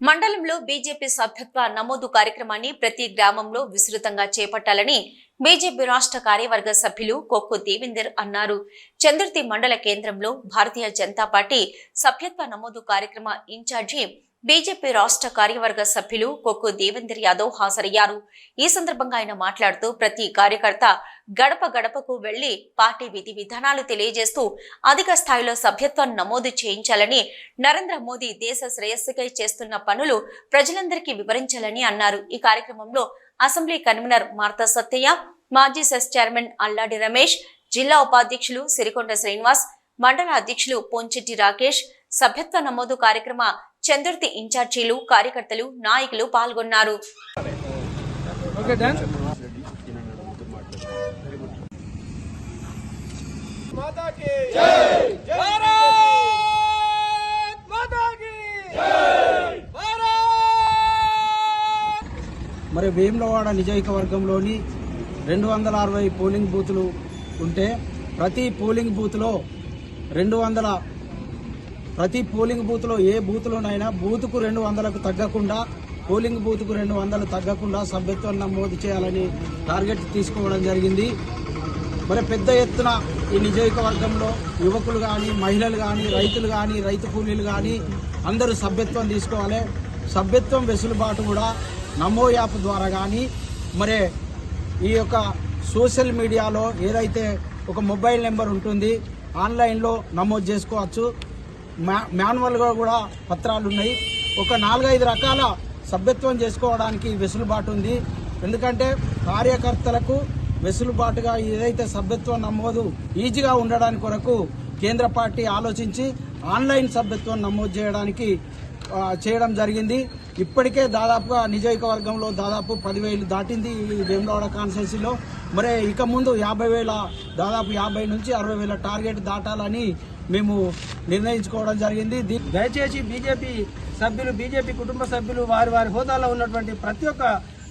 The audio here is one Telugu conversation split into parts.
మండలంలో బీజేపీ సభ్యత్వ నమోదు కార్యక్రమాన్ని ప్రతి గ్రామంలో విస్తృతంగా చేపట్టాలని బీజేపీ రాష్ట్ర కార్యవర్గ సభ్యులు కొక్కు దేవిందర్ అన్నారు. చంద్రుతి మండల కేంద్రంలో భారతీయ జనతా పార్టీ సభ్యత్వ నమోదు కార్యక్రమ ఇన్ఛార్జి బీజేపీ రాష్ట్ర కార్యవర్గ సభ్యులు కొక్కు దేవేందర్ యాదవ్ హాజరయ్యారు. ఈ సందర్భంగా ఆయన మాట్లాడుతూ ప్రతి కార్యకర్త గడప గడపకు వెళ్ళి పార్టీ విధి విధానాలు తెలియజేస్తూ అధిక స్థాయిలో సభ్యత్వం నమోదు చేయించాలని నరేంద్ర మోదీ దేశ శ్రేయస్సుకై చేస్తున్న పనులు ప్రజలందరికీ వివరించాలని అన్నారు. ఈ కార్యక్రమంలో అసెంబ్లీ కన్వీనర్ మార్తా సత్తయ్య మాజీ సెస్ చైర్మన్ అల్లాడి రమేష్ జిల్లా ఉపాధ్యక్షులు సిరికొండ శ్రీనివాస్ మండల అధ్యక్షులు పొంచెట్టి రాకేష్ సభ్యత్వ నమోదు కార్యక్రమ చందుర్తి ఇన్ఛార్జీలు కార్యకర్తలు నాయకులు పాల్గొన్నారు. మరి వేములవాడ వర్గంలోని రెండు వందల అరవై పోలింగ్ బూతులు ఉంటే ప్రతి పోలింగ్ బూత్లో రెండు వందల ప్రతి పోలింగ్ బూత్లో ఏ బూత్లోనైనా బూత్కు రెండు వందలకు తగ్గకుండా పోలింగ్ బూత్కు రెండు వందలు తగ్గకుండా సభ్యత్వం నమోదు చేయాలని టార్గెట్ తీసుకోవడం జరిగింది. మరి పెద్ద ఎత్తున ఈ నియోజకవర్గంలో యువకులు కానీ మహిళలు కానీ రైతులు కానీ రైతు కూలీలు కానీ అందరూ సభ్యత్వం తీసుకోవాలి. సభ్యత్వం వెసులుబాటు కూడా నమో యాప్ ద్వారా కానీ మరి ఈ యొక్క సోషల్ మీడియాలో ఏదైతే ఒక మొబైల్ నెంబర్ ఉంటుంది ఆన్లైన్లో నమోదు చేసుకోవచ్చు. మాన్యువల్గా కూడా పత్రాలు ఉన్నాయి ఒక నాలుగైదు రకాల సభ్యత్వం చేసుకోవడానికి వెసులుబాటు ఉంది. ఎందుకంటే కార్యకర్తలకు వెసులుబాటుగా ఏదైతే సభ్యత్వం నమోదు ఈజీగా ఉండడానికి కొరకు కేంద్ర పార్టీ ఆలోచించి ఆన్లైన్ సభ్యత్వం నమోదు చేయడానికి చేయడం జరిగింది. ఇప్పటికే దాదాపుగా నియోజకవర్గంలో దాదాపు పదివేలు దాటింది ఈ వేములవాడ కాన్స్టెన్సీలో మరి ఇక ముందు యాభై వేల దాదాపు యాభై నుంచి అరవై వేల టార్గెట్ దాటాలని మేము నిర్ణయించుకోవడం జరిగింది. దయచేసి బీజేపీ సభ్యులు బీజేపీ కుటుంబ సభ్యులు వారి వారి హోదాలో ఉన్నటువంటి ప్రతి ఒక్క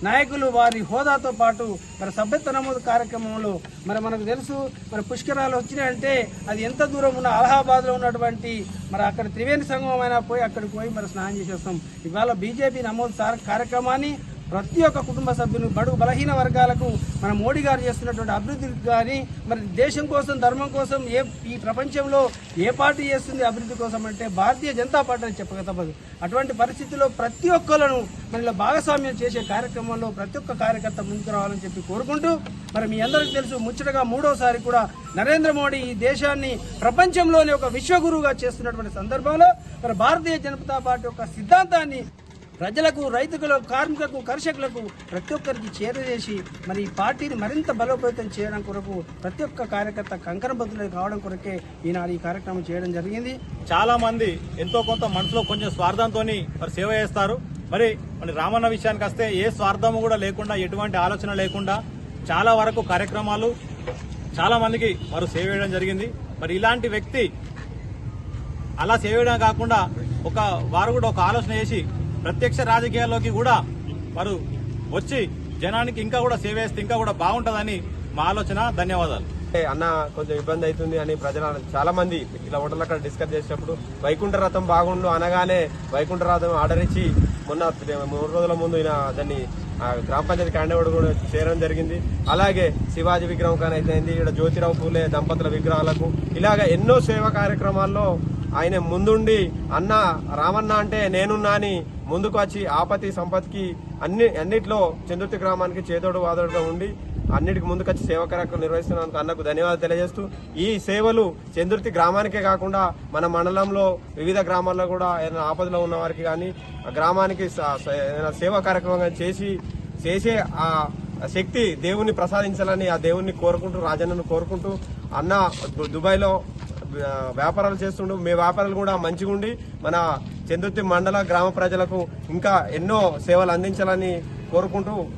నాయకులు వారి హోదాతో పాటు మరి సభ్యత్వ నమోదు కార్యక్రమంలో మరి మనకు తెలుసు మరి పుష్కరాలు వచ్చినాయంటే అది ఎంత దూరం ఉన్న అలహాబాద్లో ఉన్నటువంటి మరి అక్కడ త్రివేణి సంగమం అయినా పోయి అక్కడికి పోయి మరి స్నానం చేసి వస్తాం ఇవాళ బీజేపీ నమోదు కార్యక్రమాన్ని ప్రతి ఒక్క కుటుంబ సభ్యులు బడుగు బలహీన వర్గాలకు మన మోడీ గారు చేస్తున్నటువంటి అభివృద్ధికి కానీ మరి దేశం కోసం ధర్మం కోసం ఏ ఈ ప్రపంచంలో ఏ పార్టీ చేస్తుంది అభివృద్ధి కోసం అంటే భారతీయ జనతా పార్టీ అని చెప్పక తప్పదు. అటువంటి పరిస్థితుల్లో ప్రతి ఒక్కళ్ళను మనలో భాగస్వామ్యం చేసే కార్యక్రమంలో ప్రతి ఒక్క కార్యకర్త ముందుకు రావాలని చెప్పి కోరుకుంటూ మరి మీ అందరికీ తెలుసు ముచ్చటగా మూడోసారి కూడా నరేంద్ర మోడీ ఈ దేశాన్ని ప్రపంచంలోనే ఒక విశ్వగురువుగా చేస్తున్నటువంటి సందర్భంలో మరి భారతీయ జనతా పార్టీ యొక్క సిద్ధాంతాన్ని ప్రజలకు రైతులకు కార్మికులకు కర్షకులకు ప్రతి ఒక్కరికి చేరవేసి మరి ఈ పార్టీని మరింత బలోపేతం చేయడం కొరకు ప్రతి ఒక్క కార్యకర్త కంకణబద్దులై కావడం కొరకే ఈనాడు ఈ కార్యక్రమం చేయడం జరిగింది. చాలా మంది ఎంతో కొంత మనసులో కొంచెం స్వార్థంతో మరి సేవ చేస్తారు. మరి మరి రామన్న విషయానికి వస్తే ఏ స్వార్థము కూడా లేకుండా ఎటువంటి ఆలోచన లేకుండా చాలా వరకు కార్యక్రమాలు చాలా మందికి వారు సేవ చేయడం జరిగింది. మరి ఇలాంటి వ్యక్తి అలా సేవ చేయడం కాకుండా ఒక వారు కూడా ఒక ఆలోచన చేసి ప్రత్యక్ష రాజకీయాల్లోకి కూడా వారు వచ్చి జనానికి ఇంకా కూడా సేవ చేస్తే ఇంకా కూడా బాగుంటుందని మా ఆలోచన. ధన్యవాదాలు. అన్న కొంచెం ఇబ్బంది అవుతుంది అని ప్రజలు చాలా మంది ఇలా హోటల్ అక్కడ డిస్కస్ చేసినప్పుడు వైకుంఠ రథం బాగుండు అనగానే వైకుంఠ రథం ఆర్డర్ ఇచ్చి మొన్న మూడు రోజుల ముందు ఈయన దాన్ని గ్రామ పంచాయతీ క్యాండిడేట్ కూడా చేరడం జరిగింది. అలాగే శివాజీ విగ్రహం కానీ అయితే ఇక్కడ జ్యోతిరావు పూలే దంపతుల విగ్రహాలకు ఇలాగ ఎన్నో సేవా కార్యక్రమాల్లో ఆయన ముందుండి అన్న రామన్న అంటే నేనున్నా అని ముందుకు వచ్చి ఆపతి సంపత్కి అన్ని అన్నిట్లో చంద్రుతి గ్రామానికి చేదోడు వాదోడుగా ఉండి అన్నిటికి ముందుకొచ్చి సేవా కార్యక్రమం నిర్వహిస్తున్నందుకు అన్నకు ధన్యవాదాలు తెలియజేస్తూ ఈ సేవలు చంద్రుతి గ్రామానికే కాకుండా మన మండలంలో వివిధ గ్రామాల్లో కూడా ఏదైనా ఆపదలో ఉన్న వారికి కానీ గ్రామానికి ఏదైనా సేవా కార్యక్రమంగా చేసి చేసే ఆ శక్తి దేవుణ్ణి ప్రసాదించాలని ఆ దేవుణ్ణి కోరుకుంటూ రాజన్నను కోరుకుంటూ అన్న దుబాయ్లో వ్యాపారాలు చేస్తుండు. మీ వ్యాపారాలు కూడా మంచిగా ఉండి మన చందుర్తి మండల గ్రామ ప్రజలకు ఇంకా ఎన్నో సేవలు అందించాలని కోరుకుంటూ